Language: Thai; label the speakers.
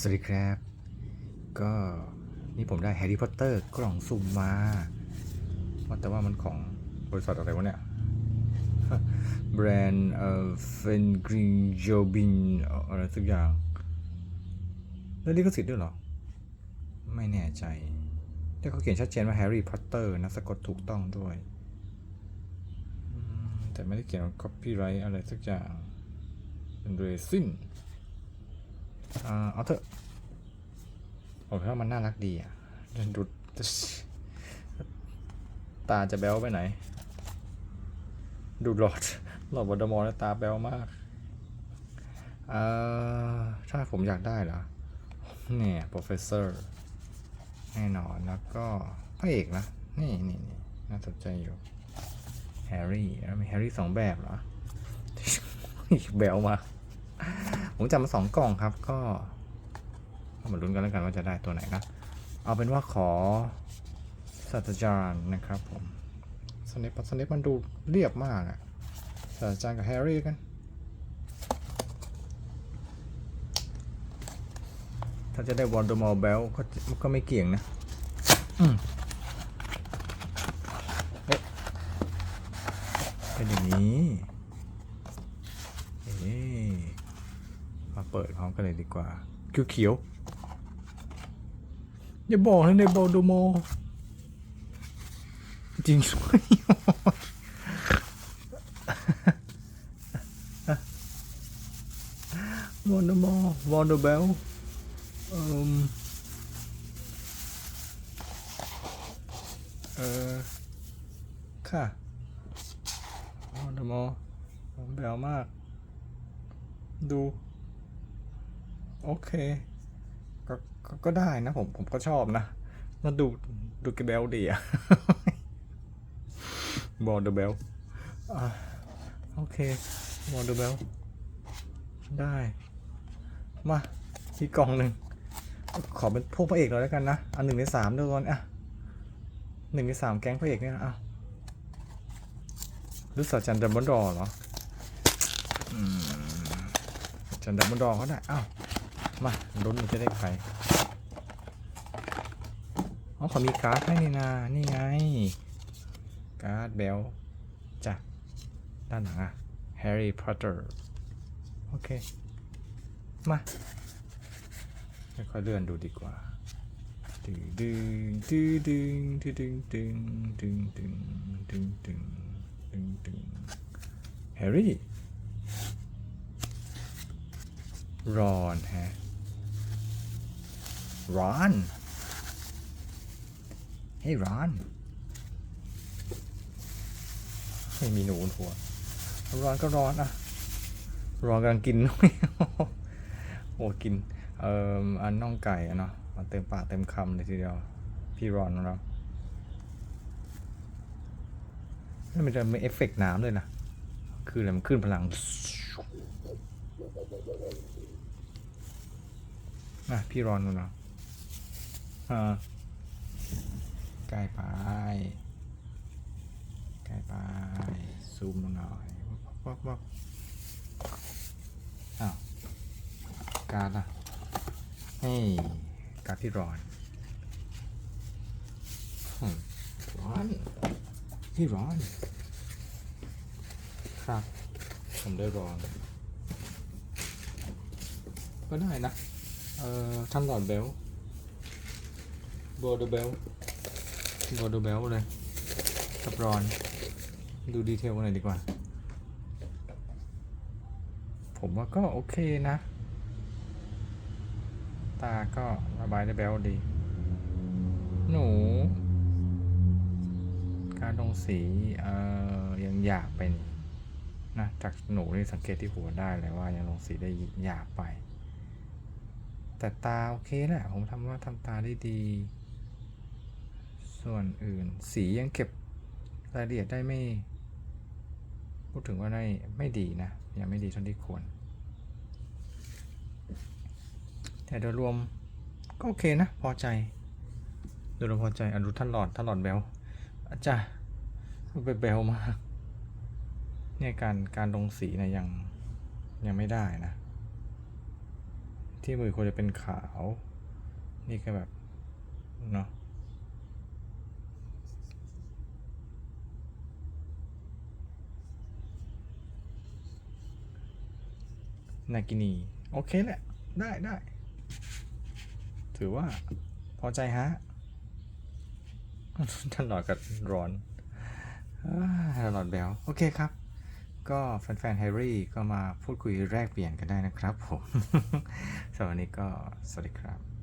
Speaker 1: สวัสดีครับ ก็นี่ผมได้แฮร์รี่พอตเตอร์กล่องสุ่มมาว่าแต่ว่ามันของบริษัทอะไรวะเนี่ย แบรนด์เอ่อเฟนกริงโจบินอะไรสักอย่าง แล้วนี่ก็สิทธิ์ด้วยเหรอ ไม่แน่ใจ แต่เขาเขียนชัดเจนว่าแฮร์รี่พอตเตอร์นะสะกดถูกต้องด้วย แต่ไม่ได้เขียนว่า copyright อะไรสักอย่างเป็นเรซิน อ่าเอาเถอะผมว่ามันน่ารักดีอะดูตาจะแบ้วไปไหน ดูหลอดหลอดวอดมอร์ตาแบ้วมากอ่าถ้าผมอยากได้เหรอ เนี่ย professor แน่นอนแล้วก็พระเอกนะนี่นี่นี่น่าสนใจอยู่แฮร์รี่แล้วมีแฮร์รี่สองแบบเหรอ แบลมาก ผมจับมาสองกล่องครับ ก็ก็มาลุ้นกันแล้วกันว่าจะได้ตัวไหนนะเอาเป็นว่าขอศาสตราจารย์นะครับผมสเนปสเนปมันดูเรียบมากอะศาสตราจารย์กับแฮร์รี่กันถ้าจะได้วอลเดอมอร์เบลก็ก็ไม่เกี่ยงนะอืมเอ๊ะเป็นอย่างนี้เอ๊ะมา เปิดพร้อมกันเลยดีกว่าเขียวๆอย่าบอกนะในวอลเดอมจริงด้วยวอลเดอมอร์วอลเดอร์เบลเอ่มเออค่ะโอ้เดโมผมแบวมาก ดู โอเคก็ก็ก็ได้นะผมผมก็ชอบนะมันดูดูกเบลดีอะบอลเดเบลโอเคบอลเดเบลได้ มาอีกกล่องหนึ่ง ขอเป็นพวกพระเอกเลยแล้วกันนะ อันหนึ่งในสามด้วยก่อนอะหนึ่งในสามแก๊งพระเอกเนี่ยอะรือสัจจันดัมบิลดอร์เหรออืมจันดัมบิลดอร์เขาได้อ้าว มาลุ้นมันจะได้ใครอ๋อเขามีการ์ดให้นี่นานี่ไง การ์ดเบลจ้ะด้านหลังอะแฮร์รี่พอตเตอร์ โอเค มาค่อยๆเลื่อนดูดีกว่าดึงดึงดึงดึงดึงดึงดึงดึงดึงดึงดึงดึงแฮร์รี่รอนฮะ รอนเฮ้ยรอนไม่มีหนูนหัว ร้อนก็ร้อนอะร้อนกำลังกินโอ้กินเอ่ออันน่องไก่อะเนาะมาเต็มปากเต็มคำเลยทีเดียว พี่ร้อนของเราแล้วมันจะมีเอฟเฟกต์น้ำด้วยนะ คืออะไรมันขึ้นพลังนะพี่ร้อนของเราอ่า ใกล้ไปใกล้ไปซูมหน่อยวับวับวบอ้าวการล่ะให้การ์ดพี่ร้อนร้อนพี่ร้อน ครับ ผมได้ร้อน ก็ได้นะ เอ่อทันหลอดเบล โบดเบลโบดเบลเลยกับรอน ดูดีเทลกันหน่อยดีกว่า ผมว่าก็โอเคนะ ตาก็ระบายได้แบลดี หนู การลงสีเอ่อยังหยาบเป็นนะจากหนูนี่สังเกตที่หัวได้เลยว่ายังลงสีได้หยาบไป แต่ตาโอเคแหละผมทำว่าทำตาได้ดี ส่วนอื่นสียังเก็บรายละเอียดได้ไม่ พูดถึงว่าได้ไม่ดีนะ ยังไม่ดีเท่าที่ควร แต่โดยรวมก็โอเคนะ พอใจโดยรวมพอใจอะดูท่านหลอดท่านหลอดแบลอาจารย์ไปแบลมากเนี่ยการการลงสีเนะยังยังไม่ได้นะ ที่มือควรจะเป็นขาว นี่ก็แบบ เนาะ นากินี โอเคแหละ ได้ได้ ถือว่า พอใจฮะท่านหลอดกับร้อนท่านหลอดแบลโอเคครับ ก็แฟนๆแฮร์รี่ก็มาพูดคุยแลกเปลี่ยนกันได้นะครับผมสำหรับวันนี้ก็สวัสดีครับ